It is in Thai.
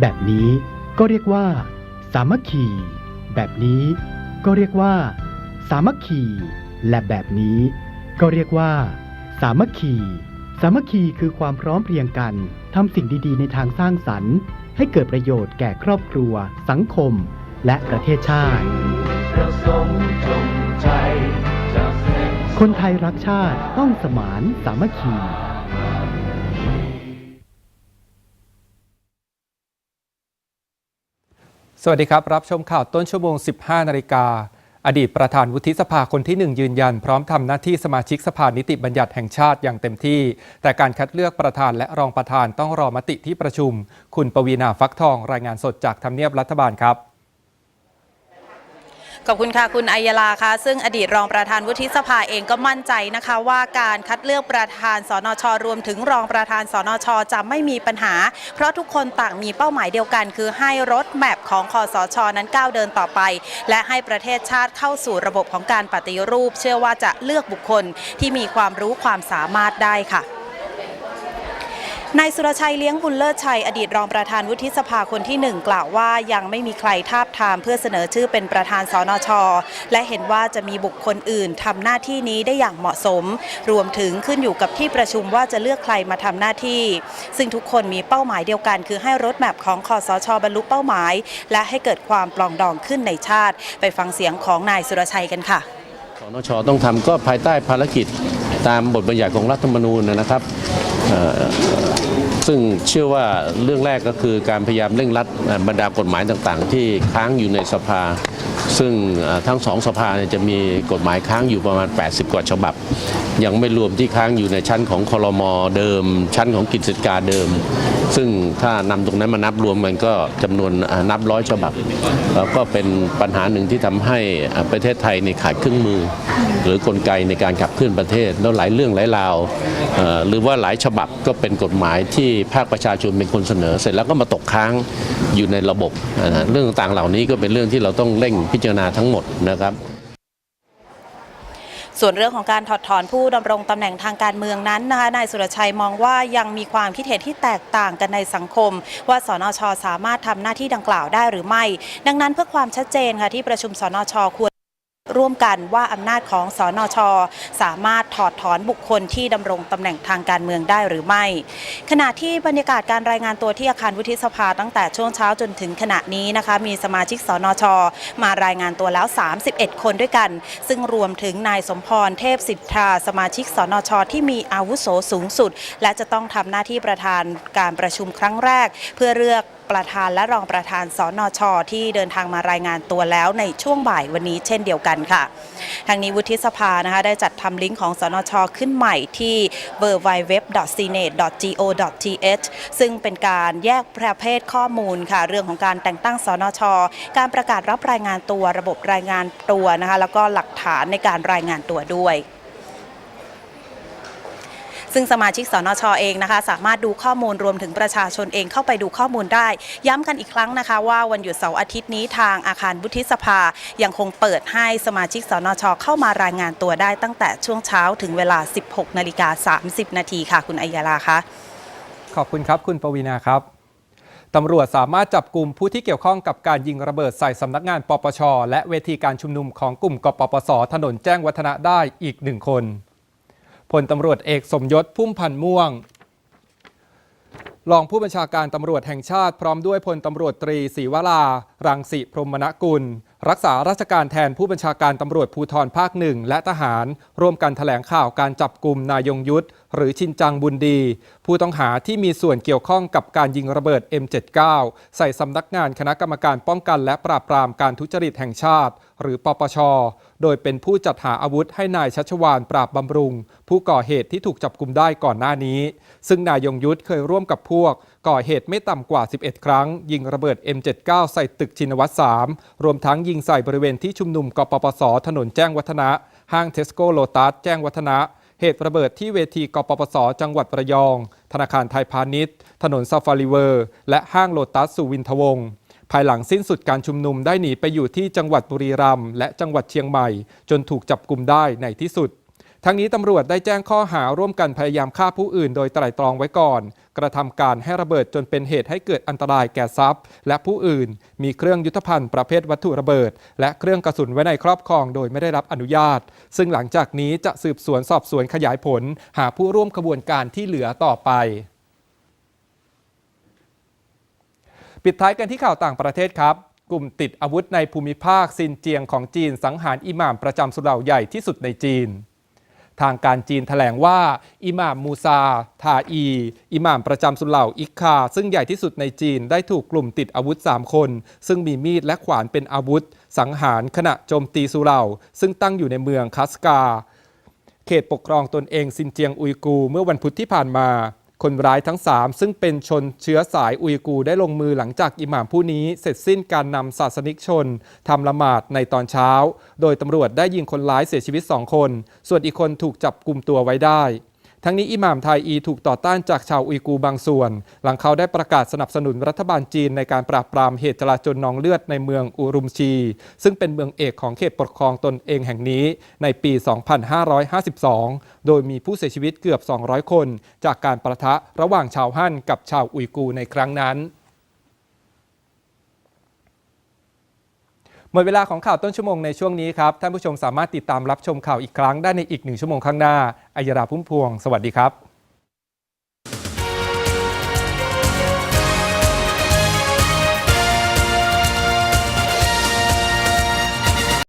แบบนี้ก็เรียกว่า สามัคคี แบบนี้ก็เรียกว่า สามัคคี และแบบนี้ก็เรียกว่า สามัคคี สามัคคีคือความพร้อมเพรียงกันทำสิ่งดีๆ ในทางสร้างสรรค์ ให้เกิดประโยชน์แก่ครอบครัว สังคม และประเทศชาติ คนไทยรักชาติต้องสมานสามัคคี สวัสดีครับ รับชมข่าวต้นชั่วโมง 15 นาฬิกา อดีตประธานวุฒิสภาคนที่ 1 ยืนยัน พร้อมทำหน้าที่สมาชิกสภานิติบัญญัติแห่งชาติอย่างเต็มที่ แต่การคัดเลือกประธานและรองประธานต้องรอมติที่ประชุม คุณปวีณาฟักทองรายงานสดจากทำเนียบรัฐบาลครับ ขอบคุณค่ะคุณอัยลาค่ะ ซึ่งอดีตรองประธานวุฒิสภาเองก็มั่นใจนะคะว่าการคัดเลือกประธานสนช รวมถึงรองประธานสนช จะไม่มีปัญหา เพราะทุกคนต่างมีเป้าหมายเดียวกัน คือให้รถแมพของคอสช นั้นก้าวเดินต่อไป และให้ประเทศชาติเข้าสู่ระบบของการปฏิรูป เชื่อว่าจะเลือกบุคคลที่มีความรู้ความสามารถได้ค่ะ นายสุรชัยเลี้ยงบุญเลิศชัย อดีตรองประธานวุฒิสภาคนที่หนึ่งกล่าวว่ายังไม่มีใครทาบทามเพื่อเสนอชื่อเป็นประธานสนช และเห็นว่าจะมีบุคคลอื่นทำหน้าที่นี้ได้อย่างเหมาะสม รวมถึงขึ้นอยู่กับที่ประชุมว่าจะเลือกใครมาทำหน้าที่ ซึ่งทุกคนมีเป้าหมายเดียวกัน คือให้รถแมพของคอสชบรรลุเป้าหมาย และให้เกิดความปลองดองขึ้นในชาติ ไปฟังเสียงของนายสุรชัยกันค่ะสนชต้องทำก็ภายใต้ภารกิจตามบทบัญญัติของรัฐธรรมนูญนะครับ ซึ่งเชื่อว่าเรื่องแรกก็คือการพยายามเร่งรัดบรรดากฎหมายต่าง ๆ ที่ค้างอยู่ในสภาซึ่งทั้งสองสภาจะมีกฎหมายค้างอยู่ประมาณ 80 กว่าฉบับ ยังไม่รวมที่ค้างอยู่ในชั้นของคอรมอเดิม ชั้นของกิจสิการเดิม ซึ่งถ้านำตรงนั้นมานับรวมมันก็จำนวนนับร้อยฉบับแล้วก็เป็นปัญหาหนึ่งที่ทำให้ประเทศไทยในขาดเครื่องมือ หรือกลไกในการขับเคลื่อนประเทศแล้วหลายเรื่องหลายราวหรือว่าหลายฉบับก็เป็นกฎหมายที่ภาคประชาชนเป็นคนเสนอ เสร็จแล้วก็มาตกค้างอยู่ในระบบเรื่องต่างเหล่านี้ก็เป็นเรื่องที่เราต้องเร่งพิจารณาทั้งหมดนะครับส่วนเรื่องของการถอดถอนผู้ดำรงตำแหน่งทางการเมืองนั้นนะคะนายสุรชัยมองว่ายังมีความคิดเห็นที่แตกต่างกันในสังคม ว่าสนช สามารถทำหน้าที่ดังกล่าวได้หรือไม่ ดังนั้นเพื่อความชัดเจนค่ะที่ประชุมสนชควร ร่วมกันว่าอำนาจของสนช สามารถถอดถอนบุคคลที่ดำรงตำแหน่งทางการเมืองได้หรือไม่ ขณะที่บรรยากาศการรายงานตัวที่อาคารวุฒิสภาตั้งแต่ช่วงเช้าจนถึงขณะนี้นะคะมีสมาชิกสนช มารายงานตัวแล้ว 31 คนด้วยกัน ซึ่งรวมถึงนายสมพรเทพสิทธาสมาชิกสนช ที่มีอาวุโสสูงสุด และจะต้องทำหน้าที่ประธานการประชุมครั้งแรก เพื่อเลือก ประธานและรองประธานสนช ที่เดินทางมารายงานตัวแล้วในช่วงบ่ายวันนี้เช่นเดียวกันค่ะ ทางนี้วุฒิสภานะคะได้จัดทำลิงก์ของสนช ขึ้นใหม่ที่ w w w s e n a t e g o t h ซึ่งเป็นการแยกประเภทข้อมูลค่ะเรื่องของการแต่งตั้งสนช การประกาศรับรายงานตัวระบบรายงานตัวนะคะแล้วก็หลักฐานในการรายงานตัวด้วย ซึ่งสมาชิกสนชเองนะคะ สามารถดูข้อมูลรวมถึงประชาชนเองเข้าไปดูข้อมูลได้ ย้ำกันอีกครั้งนะคะ ว่าวันหยุดเสาร์อาทิตย์นี้ทางอาคารวุฒิสภา ยังคงเปิดให้สมาชิกสนชเข้ามารายงานตัวได้ตั้งแต่ช่วงเช้าถึงเวลา 16นาฬิกา30 นาทีค่ะ คุณอัยยาลาคะขอบคุณครับ คุณปวีณาครับตำรวจสามารถจับกลุ่มผู้ที่เกี่ยวข้องกับการยิงระเบิดใส่สำนักงานปปช และเวทีการชุมนุมของกลุ่มกปปส ถนนแจ้งวัฒนะได้อีกหนึ่งคน พลตำรวจเอกสมยศพุ่มพันธ์ม่วง รองผู้บัญชาการตำรวจแห่งชาติ พร้อมด้วยพลตำรวจตรีศรีวรา รังสิพรมณกุล รักษาราชการแทนผู้บัญชาการตำรวจภูธรภาคหนึ่งและทหาร ร่วมกันแถลงข่าวการจับกลุ่มนายยงยุทธ หรือชินจังบุญดี ผู้ต้องหาที่มีส่วนเกี่ยวข้องกับการยิงระเบิด M79 ใส่สำนักงานคณะกรรมการป้องกันและปราบปรามการทุจริตแห่งชาติ หรือปปช โดยเป็นผู้จัดหาอาวุธให้นายชัชวานปราบบำรุง ผู้ก่อเหตุที่ถูกจับกลุมได้ก่อนหน้านี้ ซึ่งนายยงยุทธเคยร่วมกับพวก ก่อเหตุไม่ต่ำกว่า 11 ครั้ง ยิงระเบิด M79 ใส่ตึกชินวัตร3รวมทั้งยิงใส่บริเวณที่ชุมนุมกปปส ถนนแจ้งวัฒนะ ห้างเทสโก้โลตัสแจ้งวัฒนะเหตุระเบิดที่เวทีกปปส จังหวัดระยอง ธนาคารไทยพาณิชย์ ถนนซาฟารีเวอร์ และห้างโลตัสสุวินทวงศ์ ภายหลังสิ้นสุดการชุมนุมได้หนีไปอยู่ที่จังหวัดบุรีรัมย์และจังหวัดเชียงใหม่ จนถูกจับกลุ่มได้ในที่สุด ทั้งนี้ตำรวจได้แจ้งข้อหาร่วมกันพยายามฆ่าผู้อื่น โดยไตร่ตรองไว้ก่อน กระทำการให้ระเบิดจนเป็นเหตุให้เกิดอันตรายแก่ทรัพย์ และผู้อื่น มีเครื่องยุทธภัณฑ์ประเภทวัตถุระเบิด และเครื่องกระสุนไว้ในครอบครอง โดยไม่ได้รับอนุญาต ซึ่งหลังจากนี้จะสืบสวนสอบสวนขยายผล หาผู้ร่วมขบวนการที่เหลือต่อไป ปิดท้ายกันที่ข่าวต่างประเทศครับ กลุ่มติดอาวุธในภูมิภาคซินเจียงของจีนสังหารอิหม่ามประจำสุเหร่าใหญ่ที่สุดในจีน ทางการจีนแถลงว่า อิหม่ามมูซา ทาอี อิหม่ามประจำสุเหร่าอิกคา ซึ่งใหญ่ที่สุดในจีนได้ถูกกลุ่มติดอาวุธ 3 คน ซึ่งมีมีดและขวานเป็นอาวุธ สังหารขณะโจมตีสุเหร่า ซึ่งตั้งอยู่ในเมืองคัสกา เขตปกครองตนเองซินเจียงอุยกู เมื่อวันพุธที่ผ่านมา คนร้ายทั้ง 3 ซึ่งเป็นชนเชื้อสายอุยกูได้ลงมือหลังจากอิหม่ามผู้นี้เสร็จสิ้นการนำศาสนิกชนทำละหมาดในตอนเช้า โดยตำรวจได้ยิงคนร้ายเสียชีวิต 2 คน ส่วนอีกคนถูกจับกลุ่มตัวไว้ได้ ทั้งนี้อิหม่ามไทยอีถูกต่อต้านจากชาวอุยกูบางส่วน หลังเขาได้ประกาศสนับสนุนรัฐบาลจีนในการปราบปรามเหตุจลาจลนองเลือดในเมืองอุรุมชี ซึ่งเป็นเมืองเอกของเขตปกครองตนเองแห่งนี้ในปี 2552 โดยมีผู้เสียชีวิตเกือบ 200 คน จากการประทะระหว่างชาวฮั่นกับชาวอุยกูในครั้งนั้น หมดเวลาของข่าวต้นชั่วโมงในช่วงนี้ครับ ท่านผู้ชมสามารถติดตามรับชมข่าวอีกครั้งได้ในอีกหนึ่งชั่วโมงข้างหน้าอัยราพุ่มพวง สวัสดีครับ